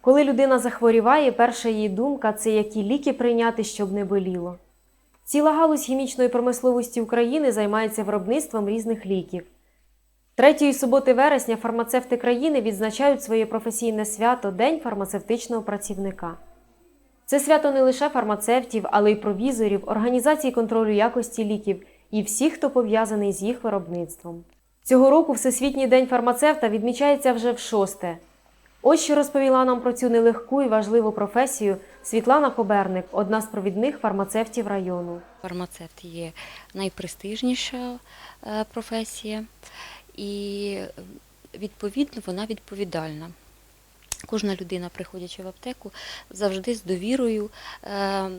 Коли людина захворіває, перша її думка це які ліки прийняти, щоб не боліло. Ціла галузь хімічної промисловості України займається виробництвом різних ліків. Третьої суботи вересня фармацевти країни відзначають своє професійне свято День фармацевтичного працівника. Це свято не лише фармацевтів, але й провізорів, організацій контролю якості ліків і всіх, хто пов'язаний з їх виробництвом. Цього року Всесвітній день фармацевта відмічається вже в шосте. Ось що розповіла нам про цю нелегку і важливу професію Світлана Коберник, одна з провідних фармацевтів району. Фармацевт є найпрестижніша е, професія і відповідно вона відповідальна. Кожна людина, приходячи в аптеку, завжди з довірою е,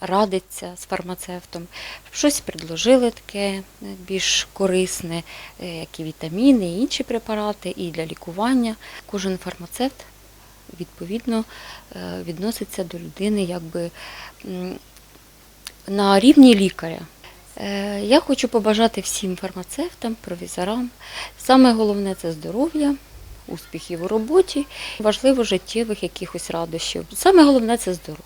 радиться з фармацевтом. Щось предложили таке е, більш корисне, е, як і вітаміни, і інші препарати, і для лікування. Кожен фармацевт відповідно відноситься до людини якби на рівні лікаря. Я хочу побажати всім фармацевтам, провізорам. Саме головне це здоров'я, успіхів у роботі, важливо життєвих якихось радощів. Саме головне це здоров'я.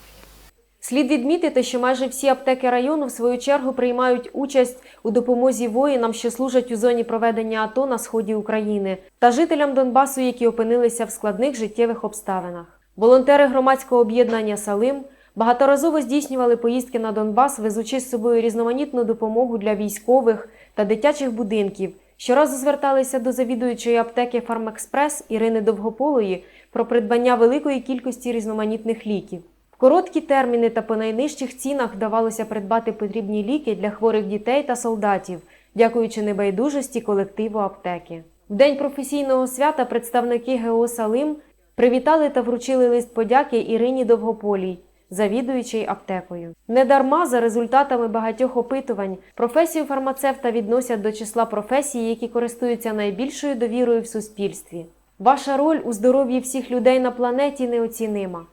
Слід відмітити, що майже всі аптеки району в свою чергу приймають участь у допомозі воїнам, що служать у зоні проведення АТО на сході України, та жителям Донбасу, які опинилися в складних життєвих обставинах. Волонтери громадського об'єднання Салим багаторазово здійснювали поїздки на Донбас, везучи з собою різноманітну допомогу для військових та дитячих будинків. Щоразу зверталися до завідуючої аптеки Фармекспрес Ірини Довгополої про придбання великої кількості різноманітних ліків. В короткі терміни та по найнижчих цінах вдавалося придбати потрібні ліки для хворих дітей та солдатів, дякуючи небайдужості колективу аптеки. В день професійного свята представники ГО Салим привітали та вручили лист подяки Ірині Довгополій, завідуючій аптекою. Недарма за результатами багатьох опитувань професію фармацевта відносять до числа професій, які користуються найбільшою довірою в суспільстві. Ваша роль у здоров'ї всіх людей на планеті неоцінима.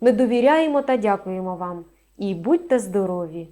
Ми довіряємо та дякуємо вам. І будьте здорові!